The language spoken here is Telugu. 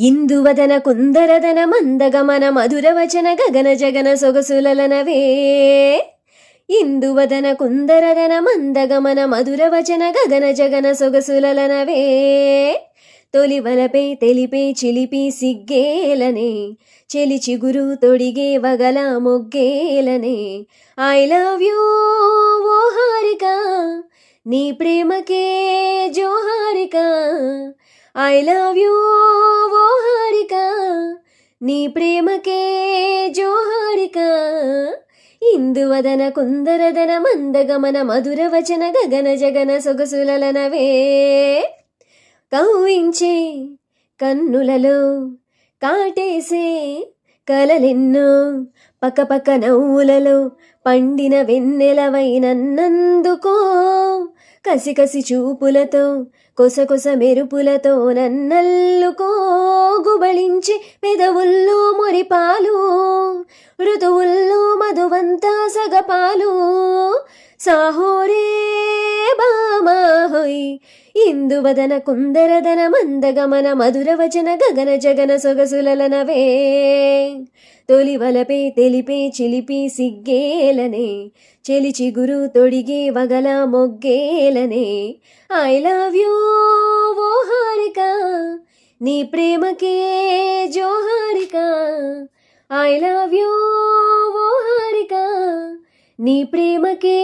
ఇందువదన కుందరదన మందగమన మధురవచన గగన జగన సొగసులలనవే. ఇందువదన కుందరదన మందగమన మధురవచన గగన జగన సొగసులలనవే. తొలివలపై తెలిపే చిలిపి సిగ్గేలనే. చెలి చిగురు తొడిగే వగల మొగ్గేలనే. ఐ లవ్ యూ ఓ హారిక. నీ ప్రేమకే జోహారిక ఐ లవ్ యూ నీ ప్రేమకే జోహారిక. ఇందువదన కుందరదన మందగమన మధుర వచన గగన జగన సొగసులలనవే కవ్వించే కన్నులలో కాటేసే కలలెన్నో పకపక నవ్వులలో పండిన వెన్నెలవైనన్నందుకో కసికసి చూపులతో కొస కొస మెరుపులతో నన్నల్లుకో. గుబళించి పెదవుల్లో మురిపాలు ఋతువుల్లో మధువంతా సగపాలు. సాహోరే పోయి ఇందువదన కుందరదన మందగమన మధుర వచన గగన జగన సొగసులలనవే. తొలి వలపే తెలిపే చిలిపి సిగ్గేలనే చెలిచి గురు తొడిగే వగల మొగ్గేలనే. ఐ లవ్ యూ ఓ హారిక నీ ప్రేమకే జోహారిక. ఐ లవ్ యూ ఓ హారిక నీ ప్రేమకే